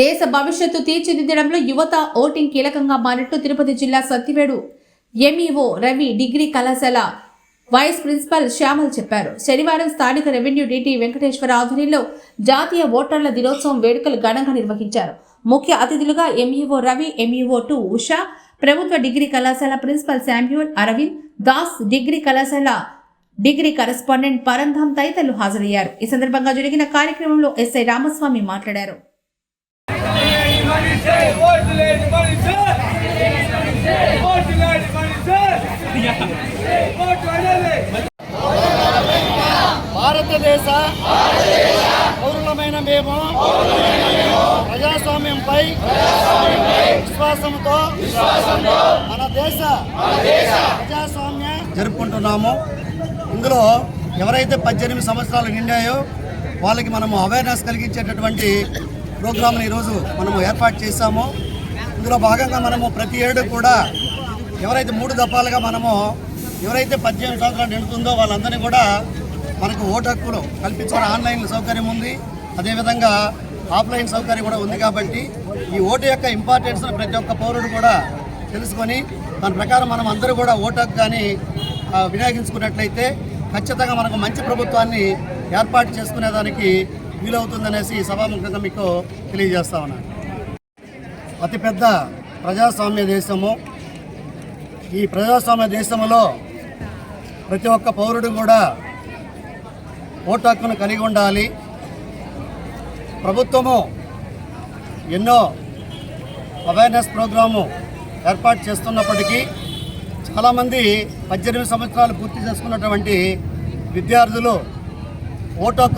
దేశ భవిష్యత్తు తీర్చిదిద్దడంలో యువత ఓటింగ్ కీలకంగా మారినట్టు తిరుపతి జిల్లా సత్తివేడు ఎంఈఓ రవి డిగ్రీ కళాశాల వైస్ ప్రిన్సిపల్ శ్యామల్ చెప్పారు. శనివారం స్థానిక రెవెన్యూ డీటీ వెంకటేశ్వర ఆధ్వర్యంలో జాతీయ ఓటర్ల దినోత్సవం వేడుకలు ఘనంగా నిర్వహించారు. ముఖ్య అతిథులుగా MEO Ravi MEO two Usha ప్రభుత్వ డిగ్రీ కళాశాల principal Samuel Arvind Das degree కళాశాల డిగ్రీ కరెస్పాండెంట్ పరంధామ్ తదితరులు హాజరయ్యారు. ఈ సందర్భంగా జరిగిన కార్యక్రమంలో ఎస్ఐ రామస్వామి మాట్లాడారు. భారతదేశ పౌరులమైన మేము ప్రజాస్వామ్యంపై విశ్వాసంతో మన దేశ ప్రజాస్వామ్య జరుపుకుంటున్నాము. ఇందులో ఎవరైతే పద్దెనిమిది సంవత్సరాలు నిండాయో వాళ్ళకి మనము అవేర్నెస్ కలిగించేటటువంటి ప్రోగ్రామ్ని ఈరోజు మనము ఏర్పాటు చేశాము. ఇందులో భాగంగా మనము ప్రతి ఏడు కూడా ఎవరైతే మూడు దఫాలుగా మనము ఎవరైతే పద్దెనిమిది సంవత్సరాలు నిండుతుందో వాళ్ళందరినీ కూడా మనకు ఓటు హక్కులు కల్పించుకున్న ఆన్లైన్ సౌకర్యం ఉంది. అదేవిధంగా ఆఫ్లైన్ సౌకర్యం కూడా ఉంది కాబట్టి ఈ ఓటు యొక్క ఇంపార్టెన్స్ ప్రతి ఒక్క పౌరుడు కూడా తెలుసుకొని దాని ప్రకారం మనం అందరూ కూడా ఓటు హక్కు కానీ వినియోగించుకున్నట్లయితే ఖచ్చితంగా మనకు మంచి ప్రభుత్వాన్ని ఏర్పాటు చేసుకునేదానికి వీలవుతుందనేసి ఈ సభాముఖంగా మీకు తెలియజేస్తా ఉన్నాను. అతిపెద్ద ప్రజాస్వామ్య దేశము. ఈ ప్రజాస్వామ్య దేశంలో ప్రతి ఒక్క పౌరుడు కూడా ఓటు హక్కును కలిగి ఉండాలి. ప్రభుత్వము ఎన్నో అవేర్నెస్ ప్రోగ్రాము ఏర్పాటు చేస్తున్నప్పటికీ చాలామంది పద్దెనిమిది సంవత్సరాలు పూర్తి చేసుకున్నటువంటి విద్యార్థులు ఓటు